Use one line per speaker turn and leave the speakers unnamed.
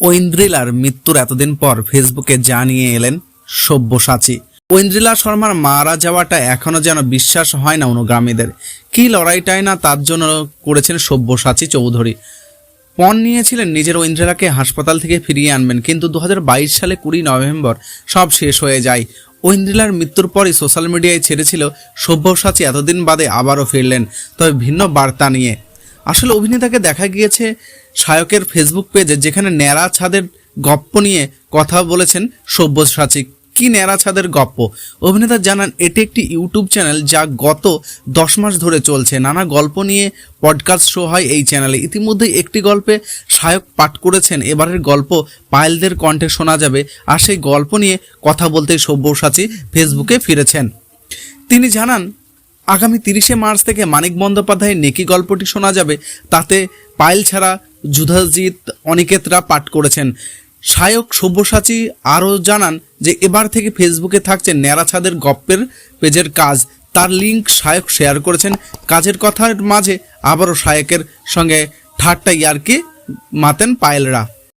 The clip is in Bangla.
ঐন্দ্রিলার মৃত্যুর এতদিন পর ফেসবুকে জানিয়ে এলেন সব্যসাচী। ঐন্দ্রিলা শর্মার মারা যাওয়াটা এখনও যেন বিশ্বাস হয় না অনুগামীদের। কি লড়াইটাই না তার জন্য করেছেন সব্যসাচী চৌধুরী। পণ নিয়েছিলেন নিজের ঐন্দ্রিলাকে হাসপাতাল থেকে ফিরিয়ে আনবেন, কিন্তু দু হাজার বাইশ সালে কুড়ি নভেম্বর সব শেষ হয়ে যায়। ঐন্দ্রিলার মৃত্যুর পরই সোশ্যাল মিডিয়ায় ছেড়েছিল সব্যসাচী, এতদিন বাদে আবারও ফিরলেন। তবে ভিন্ন বার্তা নিয়ে। আসলে অভিনেতাকে দেখা গিয়েছে শায়কের ফেসবুক পেজে যেখানে ন্যাড়া ছাদের গপ্প নিয়ে কথা বলেছেন সব্যসাচী। কি ন্যাড়া ছাদের গপ্প? অভিনেতা জানান, এটি একটি ইউটিউব চ্যানেল যা গত দশ মাস ধরে চলছে। নানা গল্প নিয়ে পডকাস্ট শো হয় এই চ্যানেলে ইতিমধ্যেই একটি গল্পে শায়ক পাঠ করেছেন। এবারের গল্প পায়েলদের কণ্ঠে শোনা যাবে আর সেই গল্প নিয়ে কথা বলতে সব্যসাচী ফেসবুকে ফিরেছেন। তিনি জানান, আগামী তিরিশে মার্চ থেকে মানিক বন্দ্যোপাধ্যায়ের নেকি গল্পটি শোনা যাবে। তাতে পায়েল ছাড়া যুধাজিৎ অনিকেতরা পাঠ করেছেন। সায়ক সব্যসাচী আরও জানান যে, এবার থেকে ফেসবুকে থাকছে ন্যাড়াছাদের গপ্পের পেজের কাজ। তার লিঙ্ক সায়ক শেয়ার করেছেন। কাজের কথার মাঝে আবারও সায়কের সঙ্গে ঠাট্টা ইয়ারকে মাতেন পায়েলরা।